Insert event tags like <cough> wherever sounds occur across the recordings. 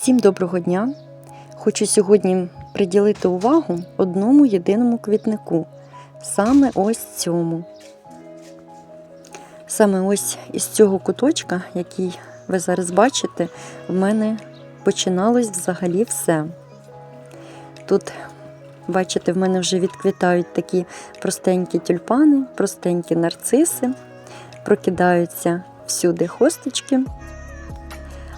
Всім доброго дня! Хочу сьогодні приділити увагу одному єдиному квітнику, саме ось цьому. Саме ось із цього куточка, який ви зараз бачите, в мене починалось взагалі все. Тут, бачите, в мене вже відквітають такі простенькі тюльпани, простенькі нарциси, прокидаються всюди хосточки.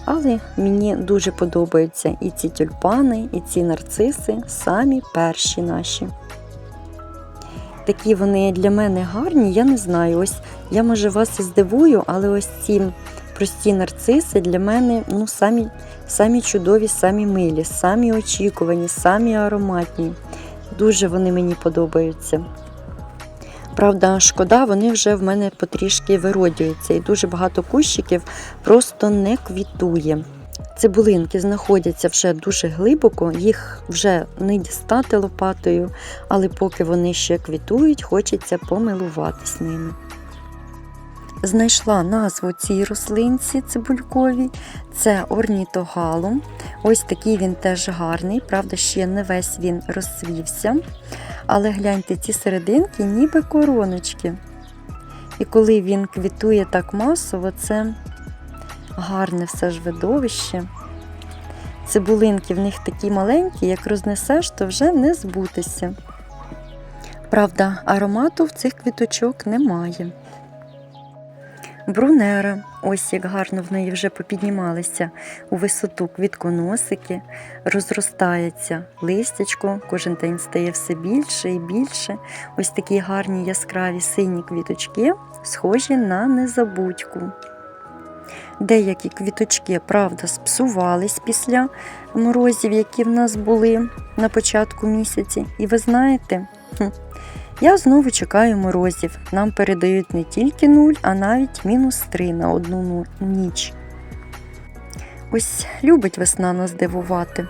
Але мені дуже подобаються і ці тюльпани, і ці нарциси, самі перші наші. Такі вони для мене гарні, я не знаю. Ось я може вас і здивую, але ось ці прості нарциси для мене ну, самі, самі чудові, самі милі, самі очікувані, самі ароматні. Дуже вони мені подобаються. Правда, шкода, вони вже в мене потрішки виродюються, і дуже багато кущиків просто не квітує. Цибулинки знаходяться вже дуже глибоко, їх вже не дістати лопатою, але поки вони ще квітують, хочеться помилуватись ними. Знайшла назву цій рослинці цибульковій. Це орнітогалум. Ось такий він теж гарний, правда, ще не весь він розсвівся. Але гляньте, ці серединки ніби короночки. І коли він квітує так масово, це гарне все ж видовище. Цибулинки в них такі маленькі, як рознесеш, то вже не збутися. Правда, аромату в цих квіточок немає. Брунера, ось як гарно в неї вже попіднімалися у висоту квітконосики, розростається листячко, кожен день стає все більше і більше. Ось такі гарні яскраві сині квіточки, схожі на незабудьку. Деякі квіточки, правда, спсувались після морозів, які в нас були на початку місяці. І ви знаєте, я знову чекаю морозів. Нам передають не тільки 0, а навіть мінус 3 на одну ніч. Ось любить весна нас дивувати.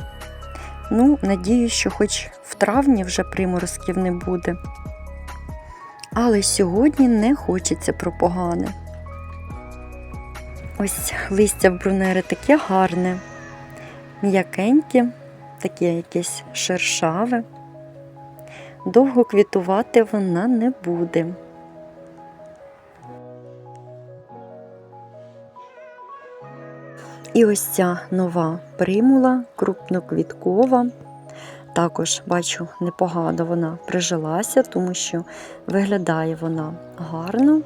Ну, надію, що хоч в травні вже приморозків не буде. Але сьогодні не хочеться про погане. Ось листя в брунери таке гарне, м'якеньке, таке якесь шершаве довго квітувати вона не буде. І ось ця нова примула, крупноквіткова. Також бачу, непогано вона прижилася, тому що виглядає вона гарно.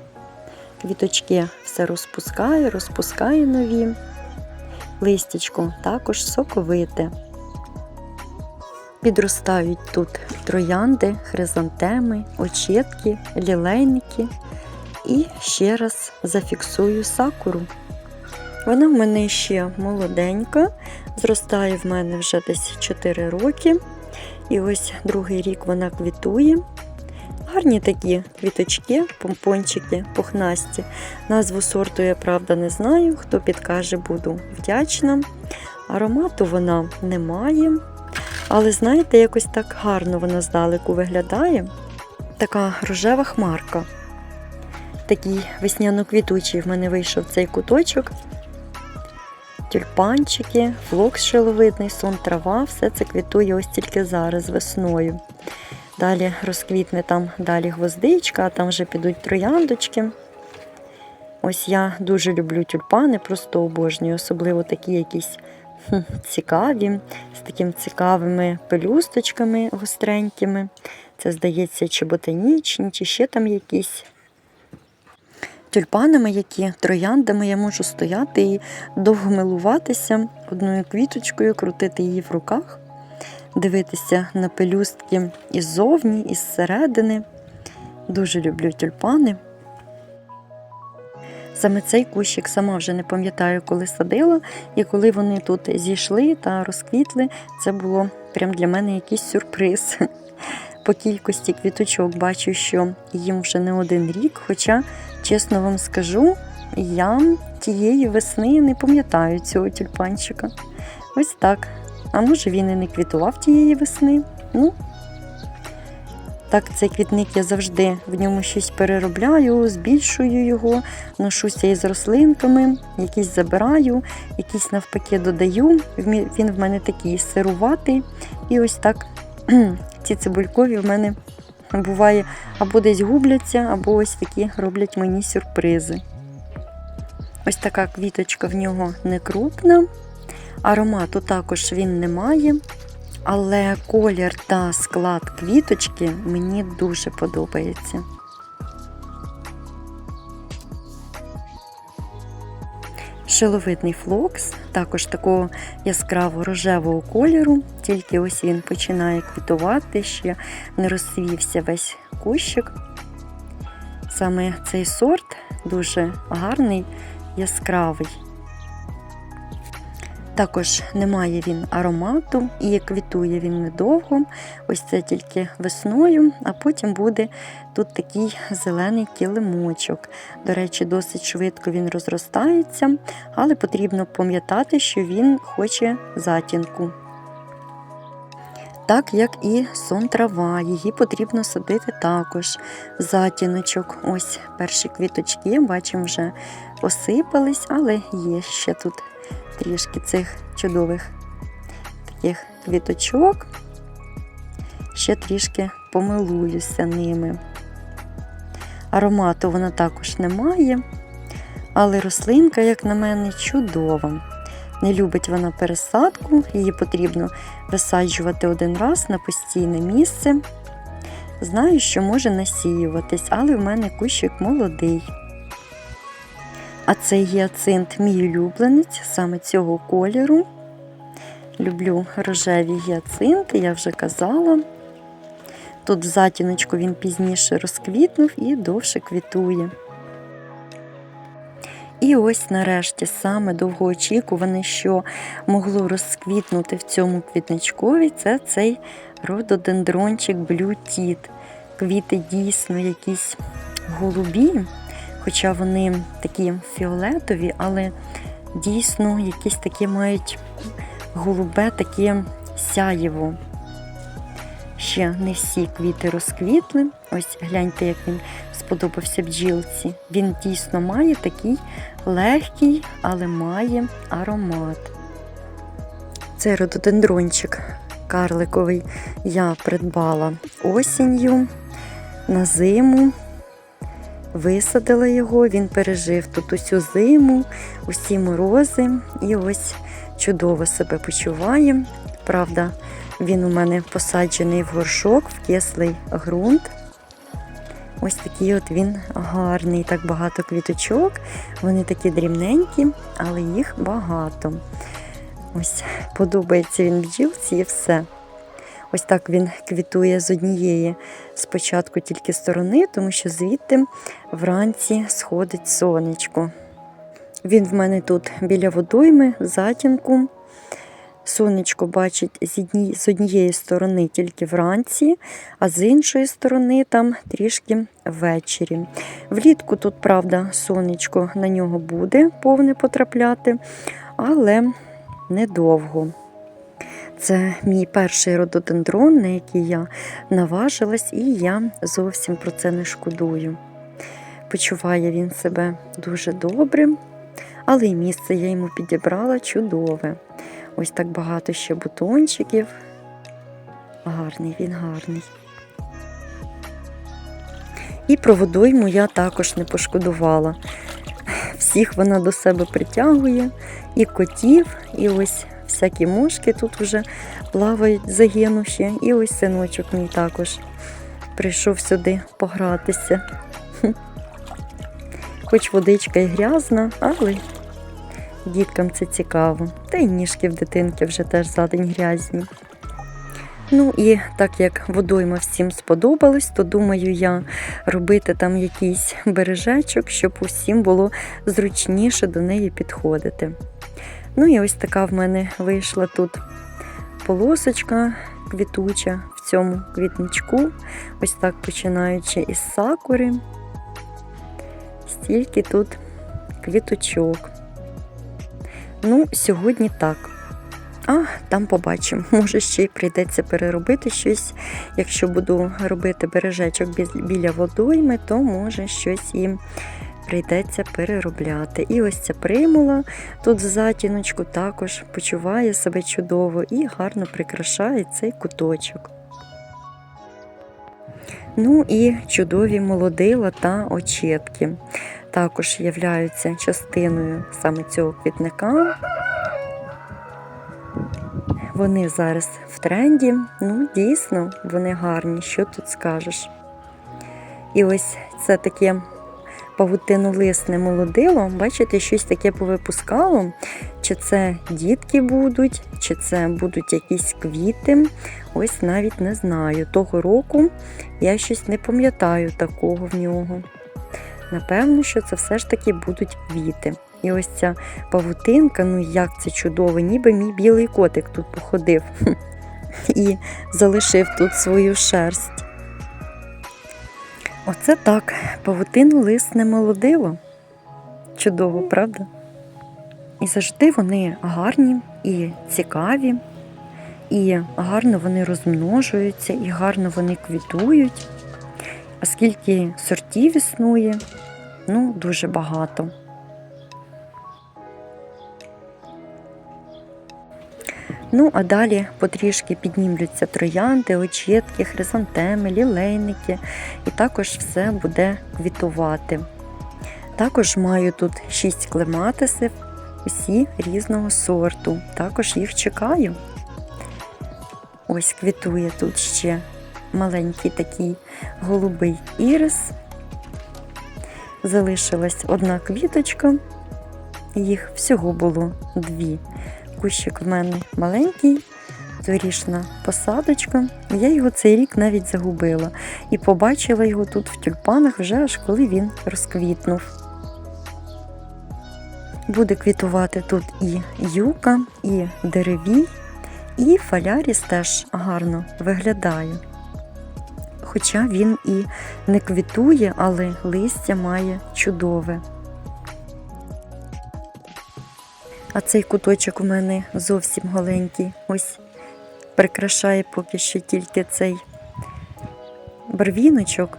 Квіточки все розпускає, розпускає нові. Листячко також соковите. Підростають тут троянди, хризантеми, очітки, лілейники. І ще раз зафіксую сакуру. Вона в мене ще молоденька, зростає в мене вже десь 4 роки. І ось другий рік вона квітує. Гарні такі квіточки, помпончики, пухнасті. Назву сорту я правда не знаю. Хто підкаже, буду вдячна. Аромату вона не має. Але знаєте, якось так гарно вона здалеку виглядає. Така рожева хмарка. Такий весняно-квітучий в мене вийшов цей куточок. Тюльпанчики, флокс шиловидний, сон трава, все це квітує ось тільки зараз, весною. Далі розквітне там далі гвоздичка, а там вже підуть трояндочки. Ось я дуже люблю тюльпани, просто обожнюю, особливо такі якісь <laughs> цікаві, з такими цікавими пелюсточками гостренькими. Це, здається, чи ботанічні, чи ще там якісь. Тюльпанами, які трояндами я можу стояти і довго милуватися одною квіточкою, крутити її в руках, дивитися на пелюстки іззовні, із середини. Дуже люблю тюльпани. Саме цей кущик сама вже не пам'ятаю, коли садила, і коли вони тут зійшли та розквітли, це було прям для мене якийсь сюрприз. <laughs> По кількості квіточок бачу, що їм вже не один рік. Хоча, чесно вам скажу, я тієї весни не пам'ятаю цього тюльпанчика. Ось так. А може він і не квітував тієї весни. Ну, Так, цей квітник я завжди в ньому щось переробляю, збільшую його, ношуся із рослинками, якісь забираю, якісь навпаки додаю. Він в мене такий сируватий. І ось так <clears throat> ці цибулькові в мене буває або десь губляться, або ось такі роблять мені сюрпризи. Ось така квіточка в нього не крупна. Аромату також він не має. Але колір та склад квіточки мені дуже подобається. Шиловидний флокс, також такого яскраво рожевого кольору, тільки ось він починає квітувати, ще не розсвівся весь кущик. Саме цей сорт дуже гарний, яскравий. Також немає він аромату і квітує він недовго. Ось це тільки весною, а потім буде тут такий зелений килимочок. До речі, досить швидко він розростається, але потрібно пам'ятати, що він хоче затінку. Так як і сон трава, її потрібно садити також затіночок. Ось перші квіточки, бачимо, вже осипались, але є ще тут трішки цих чудових таких квіточок. Ще трішки помилуюся ними. Аромату вона також не має, але рослинка, як на мене, чудова. Не любить вона пересадку, її потрібно висаджувати один раз на постійне місце. Знаю, що може насіюватись, але в мене кущик молодий. А цей гіацинт мій улюбленець, саме цього кольору. Люблю рожеві гіацинти, я вже казала. Тут в затіночку він пізніше розквітнув і довше квітує. І ось нарешті саме довгоочікуване, що могло розквітнути в цьому квітничкові, це цей рододендрончик Blue Tit. Квіти дійсно якісь голубі, хоча вони такі фіолетові, але дійсно якісь такі мають голубе таке сяєво. Ще не всі квіти розквітли. Ось гляньте, як він сподобався бджілці. Він дійсно має такий легкий, але має аромат. Цей рододендрончик карликовий я придбала осінню на зиму. Висадила його, він пережив тут усю зиму, усі морози і ось чудово себе почуває. Правда, він у мене посаджений в горшок, в кислий ґрунт. Ось такий от він гарний, так багато квіточок. Вони такі дрібненькі, але їх багато. Ось подобається він бджілці і все. Ось так він квітує з однієї спочатку тільки сторони, тому що звідти вранці сходить сонечко. Він в мене тут біля водойми, в затінку. Сонечко бачить з, однієї сторони тільки вранці, а з іншої сторони там трішки ввечері. Влітку тут, правда, сонечко на нього буде повне потрапляти, але недовго. Це мій перший рододендрон, на який я наважилась, і я зовсім про це не шкодую. Почуває він себе дуже добре, але й місце я йому підібрала чудове. Ось так багато ще бутончиків. Гарний він гарний. І про водойму я також не пошкодувала. Всіх вона до себе притягує, і котів, і ось всякі мушки тут вже плавають загинувші. І ось синочок мій також прийшов сюди погратися. Хоч водичка і грязна, але діткам це цікаво. Та й ніжки в дитинки вже теж за день грязні. Ну і так як водойма всім сподобалось, то думаю я робити там якийсь бережечок, щоб усім було зручніше до неї підходити. Ну і ось така в мене вийшла тут полосочка квітуча в цьому квітничку. Ось так починаючи із сакури. Стільки тут квіточок. Ну, сьогодні так. А там побачимо. <laughs> Може, ще й прийдеться переробити щось. Якщо буду робити бережечок біля водойми, то може щось їм прийдеться переробляти. І ось ця примула тут в затіночку також почуває себе чудово і гарно прикрашає цей куточок. Ну і чудові молодила та очетки також являються частиною саме цього квітника. Вони зараз в тренді. Ну, дійсно, вони гарні, що тут скажеш. І ось це таке павутинолисне молодило, бачите, щось таке повипускало. Чи це дітки будуть, чи це будуть якісь квіти. Ось навіть не знаю. Того року я щось не пам'ятаю такого в нього. Напевно, що це все ж таки будуть квіти. І ось ця павутинка, ну як це чудово, ніби мій білий котик тут походив <laughs> і залишив тут свою шерсть. Оце так, павутину лис не молодило. Чудово, правда? І завжди вони гарні і цікаві, і гарно вони розмножуються, і гарно вони квітують. А скільки сортів існує, ну, дуже багато. Ну, а далі потрішки піднімлються троянди, очітки, хризантеми, лілейники, і також все буде квітувати. Також маю тут 6 клематисів, усі різного сорту. Також їх чекаю. Ось квітує тут ще маленький такий голубий ірис. Залишилась одна квіточка, їх всього було дві. Кущик в мене маленький, торішна посадочка. Я його цей рік навіть загубила і побачила його тут в тюльпанах вже аж коли він розквітнув. Буде квітувати тут і юка, і деревій, і фаляріс теж гарно виглядає. Хоча він і не квітує, але листя має чудове. А цей куточок у мене зовсім голенький. Ось прикрашає поки що тільки цей барвіночок.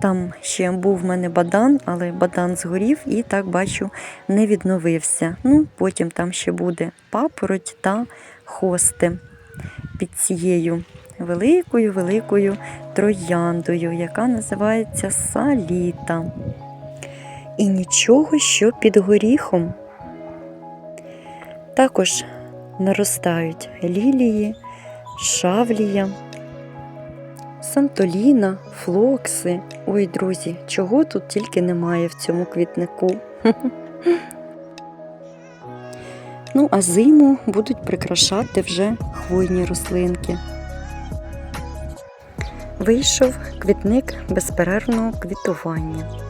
Там ще був в мене бадан, але бадан згорів і так бачу не відновився. Ну, потім там ще буде папороть та хости під цією великою великою трояндою, яка називається саліта. І нічого, що під горіхом. Також наростають лілії, шавлія, сантоліна, флокси. Ой, друзі, чого тут тільки немає в цьому квітнику. <laughs> Ну, а зиму будуть прикрашати вже хвойні рослинки. Вийшов квітник безперервного квітування.